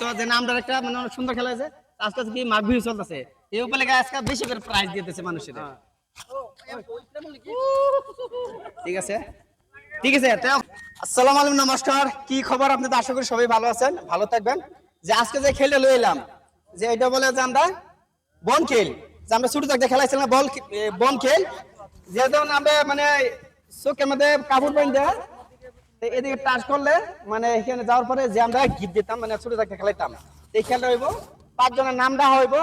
আজকে যে নামটার একটা মানে অনেক সুন্দর খেলা আজকে কি চলতেছে। এই উপলক্ষে আজকে বেশি করে প্রাইজ দিতেছে মানুষের। ঠিক আছে? ঠিক আছে তো আসসালামু আলাইকুম নমস্কার। কি খবর আপনাদের? আশা করি সবাই ভালো আছেন ভালো থাকবেন। যে আজকে যে খেলে লই এলাম যে এটা বলে যে আমরা বন খেল যে আমরা ছোট থাকতে খেলাইছিলাম বল বন খেল। যেহেতু আমরা মানে চোখের মধ্যে কাপড় পয়েন দেয় এদিকে টাচ করলে মানে এখানে যাওয়ার পরে যে আমরা গিফট দিতাম মানে ছোট থাকতে খেলাইতাম এই খেলটা হইব পাঁচজনের নামটা হইব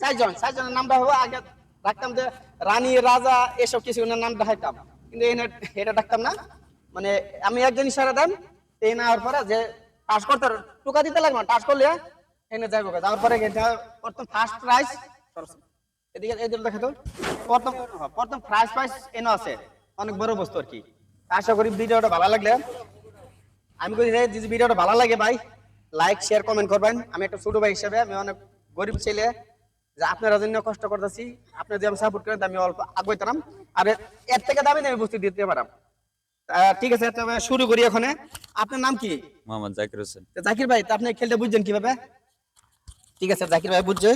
চারজন চারজনের নামটা হইব আগে রাখতাম যে রানী রাজা এসব কিছু নাম দেখাইতাম কিন্তু এনে এটা ডাকতাম না। মানে আমি একজন ইশারা দেন এই না হওয়ার পরে যে টাচ করতে টুকা দিতে লাগবে টাচ করলে এনে যাইব যাওয়ার পরে প্রথম ফার্স্ট প্রাইজ এদিকে এদিকে দেখে তো প্রথম হ্যাঁ, প্রথম ফার্স্ট প্রাইজ এনে আছে অনেক বড় বস্তু আর কি। আশা করি ভিডিওটা ভালো লাগলে। আমি কই যদি ভিডিওটা ভালো লাগে ভাই লাইক শেয়ার কমেন্ট করবেন। আমি একটা ছোট ভাই হিসেবে আমি অনেক গরিব ছেলে যে আপনারা জন্য কষ্ট করতেছি আপনি যে সাপোর্ট করেন আমি অল্প আগাইতাম আর এর- থেকে দামি দামি বস্তু দিতে পারাম। ঠিক আছে তবে শুরু করি ওখানে আপনার নাম কি? মোহাম্মদ জাকির হোসেন। জাকির ভাই তা আপনি খেলতে বুঝছেন কীভাবে? ঠিক আছে জাকির ভাই বুঝছে।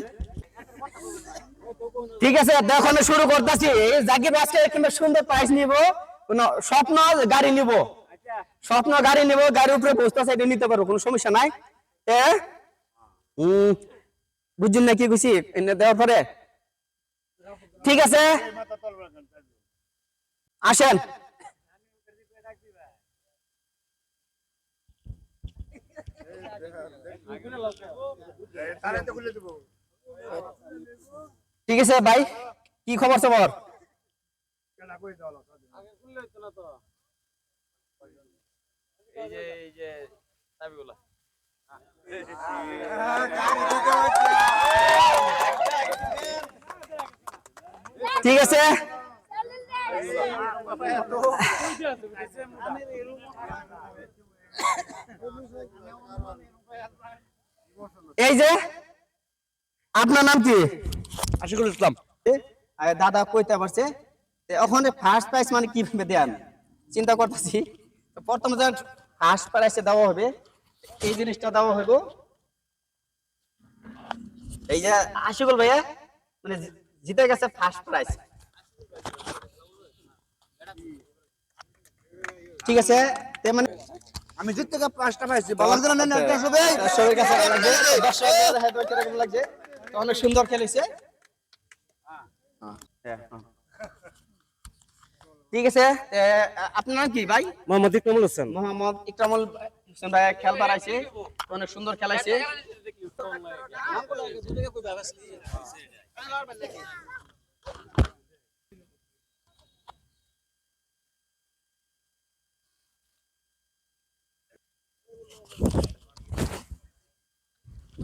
ঠিক আছে দেখুন শুরু করতেছি। এই জাকির ভাই আজকে কিন্তু সুন্দর প্রাইস নিব। স্বপ্ন গাড়ি নিব। স্বপ্ন গাড়ি নিব, গাড়ির উপরে বসতেছে এটা নিতে পারব, কোনো সমস্যা নাই। এ? হুম বুঝছেন না কি খুশি এনে দেওয়ার পরে? ঠিক আছে। আসেন। ঠিক আছে, ভাই, কি খবর সবর? এই যে এই যে চাবিগুলা। ঠিক আছে। এই যে আপনার নাম কি? আশিকুল ইসলাম। দাদা কইতে পারছে? তে ওখানে ফার্স্ট প্রাইজ মানে কীভাবে দেন? চিন্তা করতেছি। প্রথমে যখন ফার্স্ট প্রাইজে দেওয়া হবে এই জিনিসটা দেওয়া হইব। এই যে আশিকুল ভাইয়া মানে জিতে গেছে ফার্স্ট প্রাইজ ঠিক আছে? তে মানে আমি জিত থেকে পাঁচটা পাইছি বাবার জন্য নেন একটা আচ্ছা। সবে দর্শকের কাছে কেমন লাগছে? দর্শকের দেখা তো লাগছে? অনেক সুন্দর খেলেছে। হ্যাঁ, হ্যাঁ। ঠিক আছে আপনার কি ভাই? মোহাম্মদ ইকরামুল হোসেন। মোহাম্মদ ইকরামুল হোসেন ভাই খেলবার আছে অনেক সুন্দর খেলাইছে।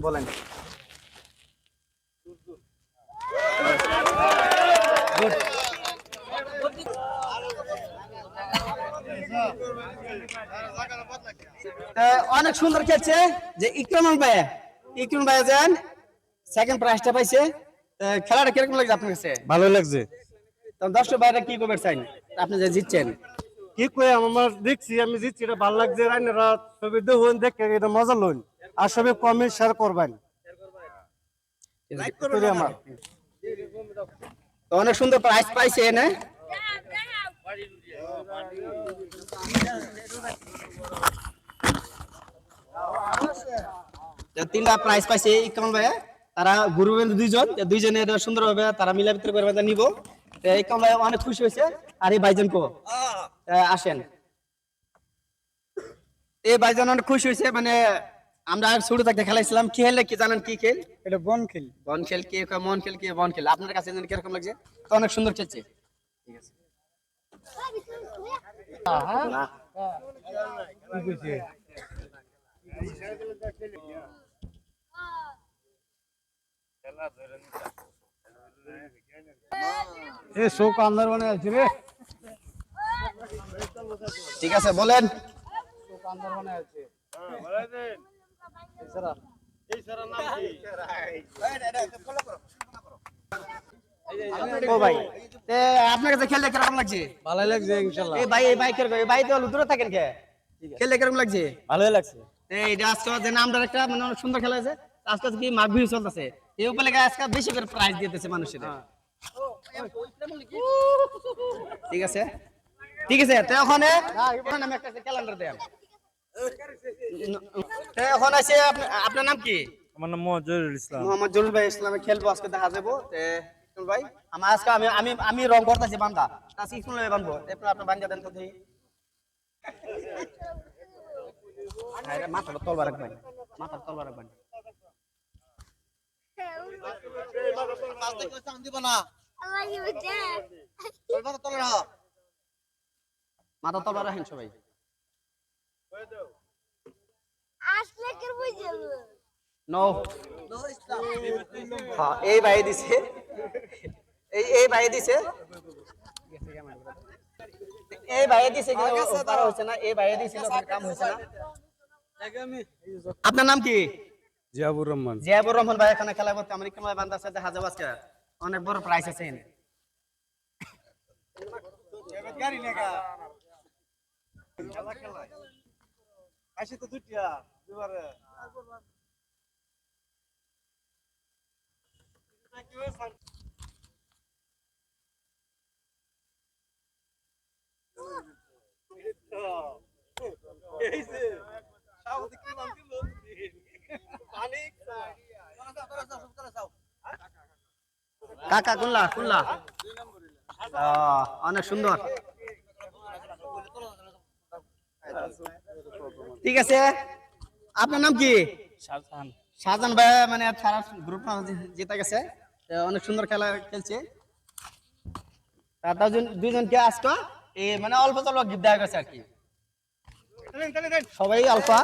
বলেন। অনেক সুন্দর খেলছে যে ইকরামুল ভাই ইকরামুল ভাই যান সেকেন্ড প্রাইজটা পাইছে। খেলাটা কীরকম লাগছে আপনার কাছে? ভালো লাগছে। তো দর্শক ভাইরা কি করবে চাই? আপনি যে জিতছেন। কি কই আমার দেখছি আমি জিতছি এটা ভালো লাগছে। রাইনারা সবে দেখুন দেখে এটা মজা লইন। আর সবে কমেন্ট শেয়ার করবেন। করি আমার। তো অনেক সুন্দর প্রাইজ পাইছে এনে। তো তিনটা প্রাইজ পাইছে ইকরামুল ভাই তারা গ্রুপের দুইজন দুইজনে এটা সুন্দরভাবে তারা মিলা ভিতরে করে নিব। তো ইকরাম ভাই অনেক খুশি হয়েছে। আর এই ভাইজন কো? আসেন। এই ভাইজন অনেক খুশি হয়েছে মানে আমরা ছোট থাকতে খেলাইছিলাম। কি খেললে কি জানেন কি খেল? এটা বন খেল। বন খেল কি? মন খেল কি? বন খেল। আপনার কাছে কীরকম লাগছে? তো অনেক সুন্দর খেলছে। ঠিক আছে। এ শোক আন্দার মানে আছে রে ঠিক আছে বলেন শোক আন্দার মানে আছে ও ভাই। তে আপনার কাছে খেলতে কীরকম লাগছে? ভালো লাগছে ইনশাআল্লাহ এই ভাই এই ভাই কীরকম? এই ভাই তো দূরে থাকেন কে খেলতে কীরকম লাগছে? ভালোই লাগছে। এই আজকে যে নামটা একটা মানে অনেক সুন্দর খেলা আছে আজকে কি মাঘ চলতেছে? এই উপলক্ষে আজকে বেশি করে প্রাইজ দিতেছে মানুষের। ঠিক আছে? ঠিক আছে তো ওখানে ওখানে আমি একটা ক্যালেন্ডার দেন। তো এখন আছে আপনি- আপনার নাম কি? আমার নাম মজরুল ইসলাম। মোহাম্মদ জরুল ভাই ইসলামে খেলব আজকে দেখা যাব। তে ভাই? আমার আজকে আমি আমি আমি রং করতেছি বান্দা। আজকে স্কুলে বানবো। এরপর আপনি বান্ধা দেন তো দেখি। আরে মাথাটা তলবার রাখবেন। মাথার তলবার রাখবেন। মাথা তলবার রাখেন সবাই। নো হ্যাঁ এই ভাই দিছে। এই এই ভাই দিছে। এই ভাই দিছে কিন্তু তারা হচ্ছে না। এই ভাই দিছিল কাম হচ্ছে না। আপনার নাম কি? জিয়াবুর রহমান। জিয়াবুর রহমান ভাই এখানে খেলা করতে আমার ইকরাম ভাই বান্দা আছে দেখা যাবে আজকে। অনেক বড় প্রাইস আছে এনে। আসে তো দুটিয়া দুবারে কাকা কুল্লা কুল্লা। অনেক সুন্দর। ঠিক আছে। আপনার নাম কি? শাহজাহান। ভাই মানে সারা গ্রুপ জিতে গেছে। অনেক সুন্দর খেলা খেলছে। তার দুইজনকে আজকে এই মানে অল্প অল্প গিফট দেওয়া গেছে আর কি। সবাই আলফা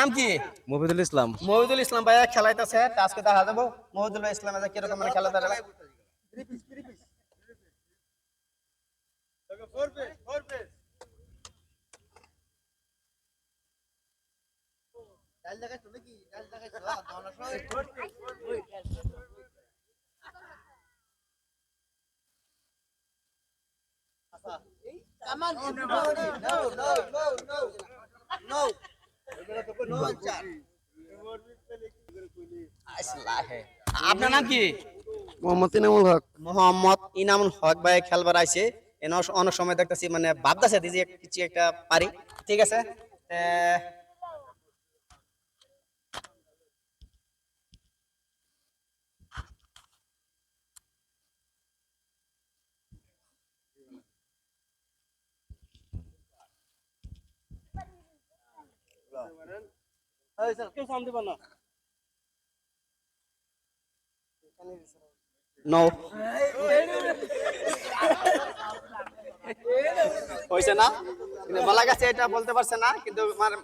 নাম কি? মফিদুল ইসলাম। মহিদুল ইসলাম ভাইয়া খেলাইতেছে আজকে দেখা যাব মহিদুল ভাই ইসলাম ভাই কীরকম মানে খেলা দাঁড়াবে আপনার নাম কি? মোহাম্মদ ইনামুল হক। মোহাম্মদ ইনামুল হক ভাই খেলবার আইছে এন অনেক সময় দেখতেছি মানে ভাবতেছে দিদি কিছু একটা পারি। ঠিক আছে? তে, কেউ সাম দিবা না। নো হয়েছে না? কিন্তু বলা গেছে এটা বলতে পারছে না কিন্তু মানে-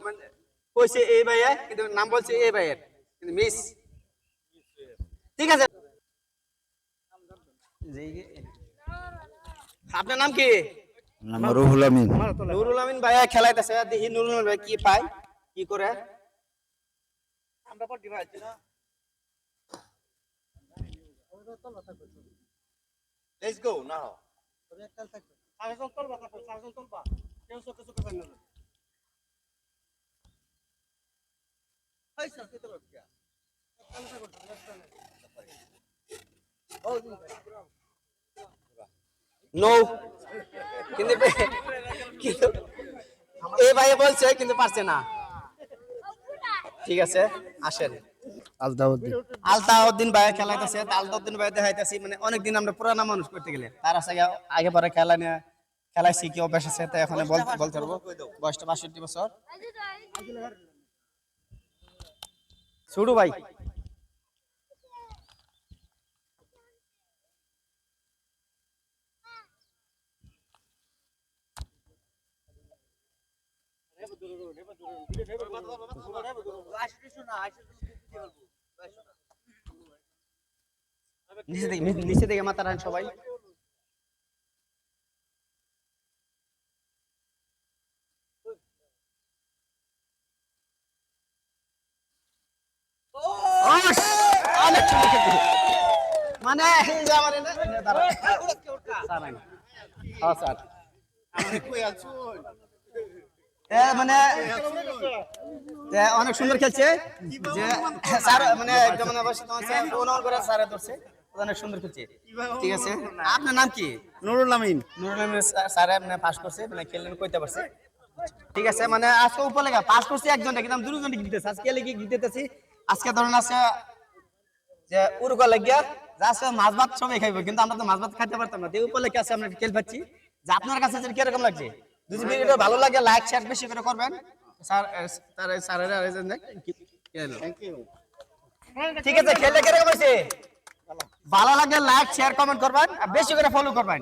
কইছে এই ভাইয়ে কিন্তু নাম বলছে এই ভাইয়ের কিন্তু মিস। ঠিক আছে। আপনার নাম কি? নাম রুহুল আমিন। নুরুল আমিন ভাইয়া খেলাইতেছে দেখি নুরুল আমিন ভাই কি পায় কি করে? আমরা পর ডিভাইস না লেটস গো নাও সারাজন তলবা তারপর সারাজন তলবা। কেউ চোখে চোখে পাই না। নো কিন্তু কিন্তু এই ভাই বলছে কিন্তু পারছে না। ঠিক আছে আসেন। ছোট আলতাউদ্দিন ভাই খেলাইতেছে আলতাউদ্দিন ভাই দেখাইতেছি মানে অনেকদিন আমরা পুরানা মানুষ করতে গেলে। তার আছে আগে পরে খেলা নিয়ে খেলাইছি কি অভ্যাস আছে তাই এখন বলতে বলতে পারব। বয়সটা বাষট্টি বছর। ছুটু ভাই। নিচে থেকে মাথা রাখেন সবাই। মানে আমার মানে অনেক সুন্দর খেলছে। যে স্যার মানে একদম মানে করে স্যারে ধরছে। অনেক সুন্দর খেলছে। ঠিক আছে। আপনার নাম কি? নুরুল আমিন। নুরুল আমিন স্যার- মানে পাস করছে মানে খেললেন কইতে পারছে। ঠিক আছে মানে আজকে উপরে পাস করছে একজনটা কিন্তু দুজনকে জিতেছি আজকে লেগে জিতেতেছি আজকে ধরুন আছে যে উরুকা লাগিয়া যা আছে মাছ ভাত সবাই খাইবে কিন্তু আমরা তো মাছ ভাত খাইতে পারতাম না। এই উপলক্ষে আছে আমরা খেল পাচ্ছি। যে আপনার কাছে কীরকম লাগছে? যদি ভিডিওটা ভালো লাগে লাইক শেয়ার বেশি করে করবেন। স্যার স্যার স্যারের থ্যাংক ইউ ঠিক আছে খেলে কীরকম হয়েছে? ভালো লাগে লাইক শেয়ার কমেন্ট করবেন। আর বেশি করে ফলো করবেন।